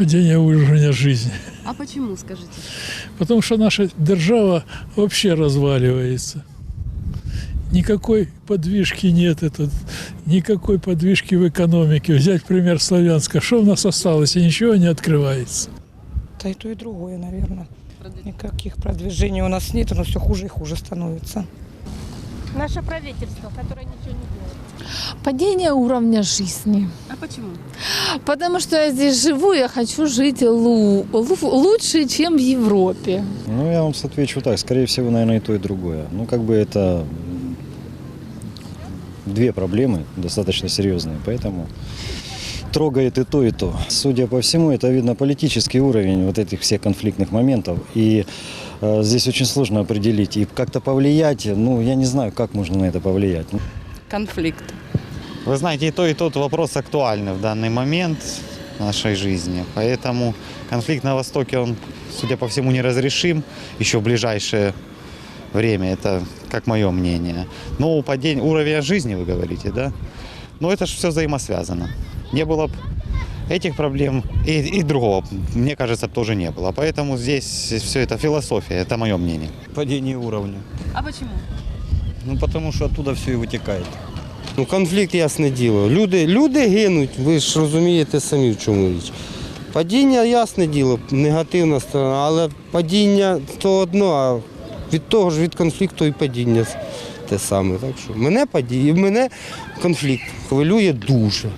Падение уровня жизни. А почему, скажите? Потому что наша держава вообще разваливается. Никакой подвижки нет, этот, никакой подвижки в экономике. Взять пример Славянска. Что у нас осталось? И ничего не открывается. Да и то, и другое, наверное. Никаких продвижений у нас нет, но все хуже и хуже становится. Наше правительство, которое ничего не делает. Падение уровня жизни. А почему? Потому что я здесь живу, я хочу жить лу- лу- лучше, чем в Европе. Ну, я вам отвечу так. Скорее всего, наверное, и то, и другое. Ну, как бы это две проблемы достаточно серьезные, поэтому трогает и то, и то. Судя по всему, это видно политический уровень вот этих всех конфликтных моментов. И э, здесь очень сложно определить и как-то повлиять. Ну, я не знаю, как можно на это повлиять. Конфликт. Вы знаете, и то, и тот вопрос актуальный в данный момент нашей жизни. Поэтому конфликт на Востоке, он, судя по всему, неразрешим еще в ближайшее время. Это как мое мнение. Но падение уровня жизни, вы говорите, да? Но это же все взаимосвязано. Не было бы этих проблем и, и другого, мне кажется, тоже не было. Поэтому здесь все это философия, это мое мнение. Падение уровня. А почему? Ну, потому що оттуда все і витікає. Ну, конфлікт, ясне діло. Люди, люди гинуть, ви ж розумієте самі, в чому річ. Падіння, ясне діло, негативна сторона, але падіння то одно, а від того ж від конфлікту і падіння те саме. Так що мене падіння, мене конфлікт хвилює дуже.